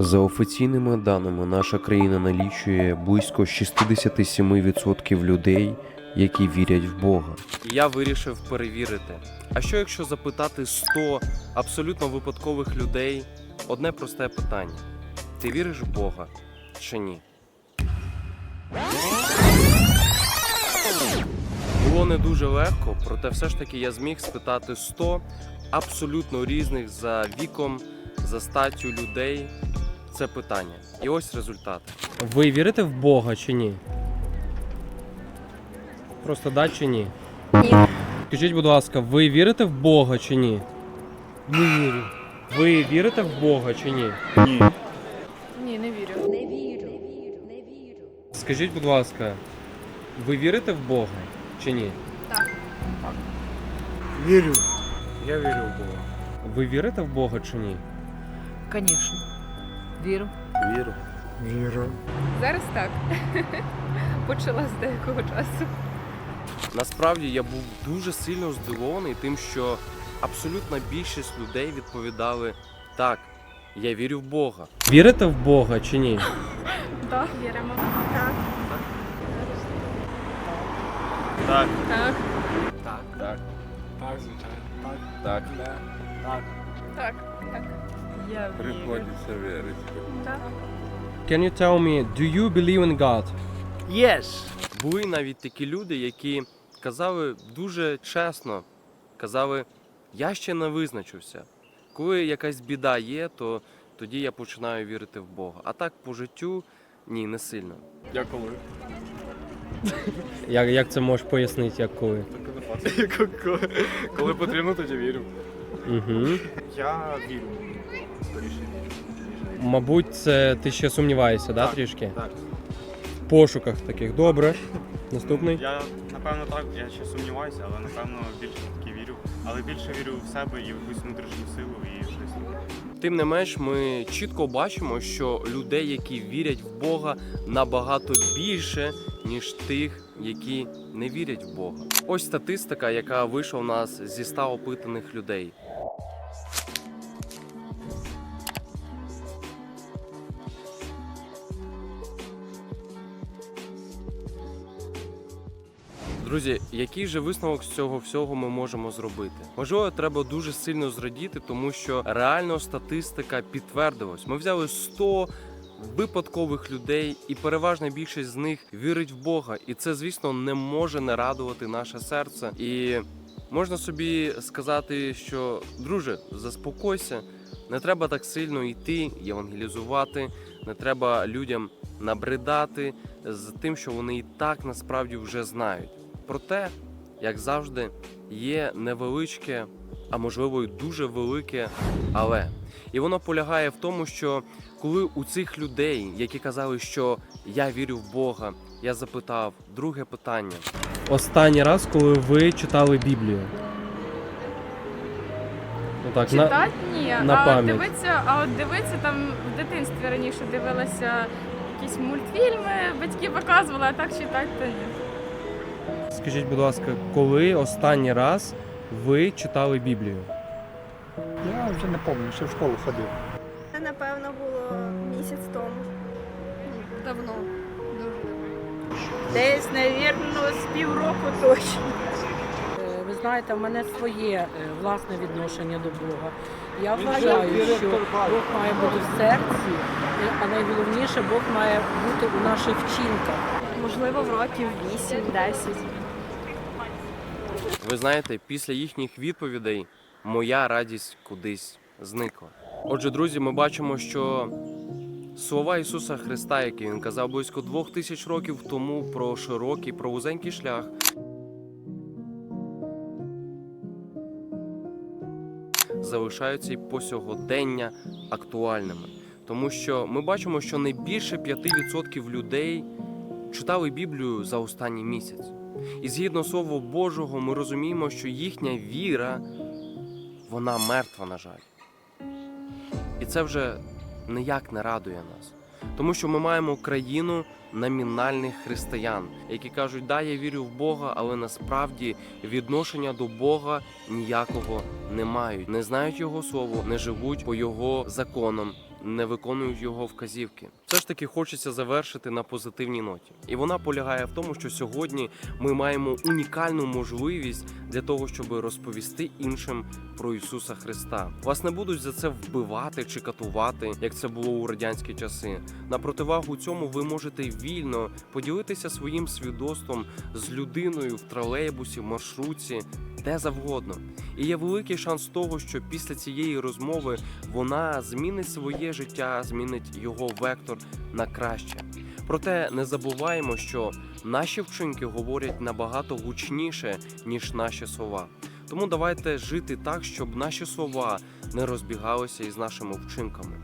За офіційними даними, наша країна налічує близько 67% людей, які вірять в Бога. Я вирішив перевірити. А що якщо запитати 100 абсолютно випадкових людей одне просте питання: ти віриш в Бога чи ні? Було не дуже легко, проте все ж таки я зміг спитати 100 абсолютно різних за віком, за статтю людей. Це питання. І ось результат. Ви вірите в Бога чи ні? Просто да чи ні? Ні. Скажіть, будь ласка, ви вірите в Бога чи ні? Не вірю. Ви вірите в Бога чи ні? Ні. Ні, не вірю. Не вірю, не вірю. Скажіть, будь ласка, ви вірите в Бога чи ні? Так. Вірю. Я вірю в Бога. Ви вірите в Бога чи ні? Звісно. Вірю. Вірю. Вірю. Зараз так. Почала з деякого часу. Насправді я був дуже сильно здивований тим, що абсолютна більшість людей відповідали так, я вірю в Бога. Вірите в Бога чи ні? Так, віримо. Так. Так. Так. Так. Так. Так, звичайно. Так. Так. Так. Так. Так. Я Приходиться вірити. Так. Can you tell me, do you believe in God? Yes. Були навіть такі люди, які казали дуже чесно, казали, я ще не визначився. Коли якась біда є, то тоді я починаю вірити в Бога. А так по життю ні, не сильно. Я коли? Як, як це можеш пояснити, як коли? Коли- Коли потрібно, тоді вірю. Угу. Я вірю. Скоріше. Мабуть, це ти ще сумніваєшся, да, Так, трішки? Так. В пошуках таких. Добре. Наступний. Я напевно так, я ще сумніваюся, але напевно більше таки вірю. Але більше вірю в себе і в якусь внутрішню силу і щось. Тим не менш, ми чітко бачимо, що людей, які вірять в Бога, набагато більше, ніж тих, які не вірять в Бога. Ось статистика, яка вийшла у нас зі 100 опитаних людей. Друзі, який же висновок з цього всього ми можемо зробити? Можливо, треба дуже сильно зрадіти, тому що реально статистика підтвердилась. Ми взяли 100 випадкових людей, і переважна більшість з них вірить в Бога. І це, звісно, не може не радувати наше серце. І можна собі сказати, що друже, заспокойся, не треба так сильно йти, євангелізувати, не треба людям набридати з тим, що вони і так насправді вже знають. Проте, як завжди, є невеличке, а можливо й дуже велике але. І воно полягає в тому, що коли у цих людей, які казали, що я вірю в Бога, я запитав друге питання: Останній раз, коли ви читали Біблію. Ну так, на... Читати ні, на а пам'ять. дивитися, а от дивитися там в дитинстві раніше дивилася якісь мультфільми, батьки показували, а так читати то ні. Скажіть, будь ласка, коли останній раз ви читали Біблію? Я вже не пам'ятаю, ще в школу ходив. Це, напевно, було місяць тому. Давно. Десь, навірно, з півроку точно. Е, Ви знаєте, в мене своє е, власне відношення до Бога. Я вважаю, що Бог має бути в серці, е, а найголовніше Бог має бути у наших вчинках. Можливо, в років 8-10. Ви знаєте, після їхніх відповідей моя радість кудись зникла. Отже, друзі, ми бачимо, що слова Ісуса Христа, які він казав близько двох тисяч років тому про широкий, про вузенький шлях. Залишаються і по сьогодення актуальними, тому що ми бачимо, що не більше 5% людей читали Біблію за останній місяць. І згідно Слова Божого, ми розуміємо, що їхня віра вона мертва, на жаль. І це вже ніяк не радує нас. Тому що ми маємо країну номінальних християн, які кажуть, да, я вірю в Бога, але насправді відношення до Бога ніякого не мають, не знають Його слово, не живуть по Його законам не виконують його вказівки. Все ж таки хочеться завершити на позитивній ноті, і вона полягає в тому, що сьогодні ми маємо унікальну можливість для того, щоб розповісти іншим про Ісуса Христа. Вас не будуть за це вбивати чи катувати, як це було у радянські часи. На противагу цьому ви можете вільно поділитися своїм свідоцтвом з людиною в тролейбусі, маршрутці, де завгодно. І є великий шанс того, що після цієї розмови вона змінить своє життя, змінить його вектор на краще. Проте не забуваємо, що наші вчинки говорять набагато гучніше, ніж наші слова. Тому давайте жити так, щоб наші слова не розбігалися із нашими вчинками.